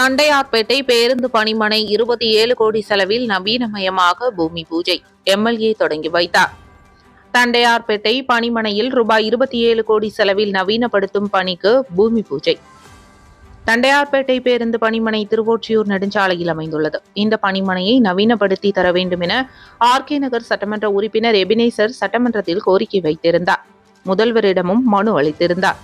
தண்டையார்பேட்டை பேருந்து பணிமனை இருபத்தி ஏழு கோடி செலவில் நவீனமயமாக பூமி பூஜை. எம்எல்ஏ தொடங்கி வைத்தார். தண்டையார்பேட்டை பணிமனையில் ரூபாய் இருபத்தி ஏழு கோடி செலவில் நவீனப்படுத்தும் பணிக்கு பூமி பூஜை. தண்டையார்பேட்டை பேருந்து பணிமனை திருவொற்றியூர் நெடுஞ்சாலையில் அமைந்துள்ளது. இந்த பணிமனையை நவீனப்படுத்தி தர வேண்டும் என ஆர்கே நகர் சட்டமன்ற உறுப்பினர் எபினேசர் சட்டமன்றத்தில் கோரிக்கை வைத்திருந்தார். முதல்வரிடமும் மனு அளித்திருந்தார்.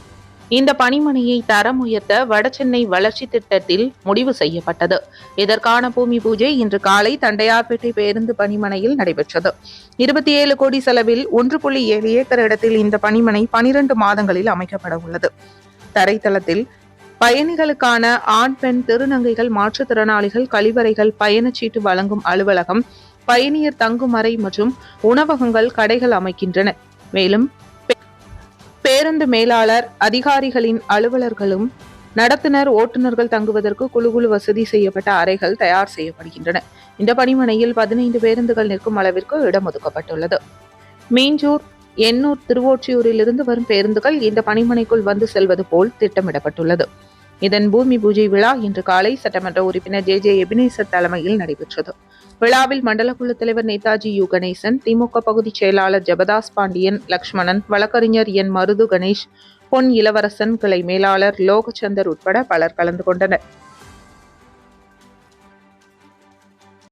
இந்த பணிமனையை தரம் உயர்த்த வடசென்னை வளர்ச்சி திட்டத்தில் முடிவு செய்யப்பட்டது. இதற்கான பூமி பூஜை இன்று காலை தண்டையார்பேட்டை பேருந்து பணிமனையில் நடைபெற்றது. இருபத்தி ஏழு கோடி செலவில் ஒன்று புள்ளி ஏழு ஏக்கர் இடத்தில் இந்த பணிமனை பனிரெண்டு மாதங்களில் அமைக்கப்பட உள்ளது. தரைத்தளத்தில் பயணிகளுக்கான ஆண் பெண் திருநங்கைகள் மாற்றுத்திறனாளிகள் கழிவறைகள் பயணச்சீட்டு வழங்கும் அலுவலகம் பயணியர் தங்கும் அறை மற்றும் உணவகங்கள் கடைகள் அமைக்கின்றன. மேலும் பேருந்து மேலாளர் அதிகாரிகளின் அலுவலர்களும் நடத்துனர் ஓட்டுநர்கள் தங்குவதற்கு குழு குழு வசதி செய்யப்பட்ட அறைகள் தயார் செய்யப்படுகின்றன. இந்த பணிமனையில் பதினைந்து பேருந்துகள் நிற்கும் அளவிற்கு இடம் ஒதுக்கப்பட்டுள்ளது மீஞ்சூர் எண்ணூர் திருவொற்றியூரிலிருந்து வரும் பேருந்துகள் இந்த பணிமனைக்குள் வந்து செல்வது போல் திட்டமிடப்பட்டுள்ளது. இதன் பூமி பூஜை விழா இன்று காலை சட்டமன்ற உறுப்பினர் ஜே ஜே எபினேசர் தலைமையில் நடைபெற்றது. விழாவில் மண்டல குழு தலைவர் நேதாஜி யு. கணேசன் திமுக பகுதிச் செயலாளர் ஜெபதாஸ் பாண்டியன் லக்ஷ்மணன் வழக்கறிஞர் என். மருது கணேஷ் பொன் இளவரசன் கிளை மேலாளர் லோகச்சந்தர் உட்பட பலர் கலந்து கொண்டனர்.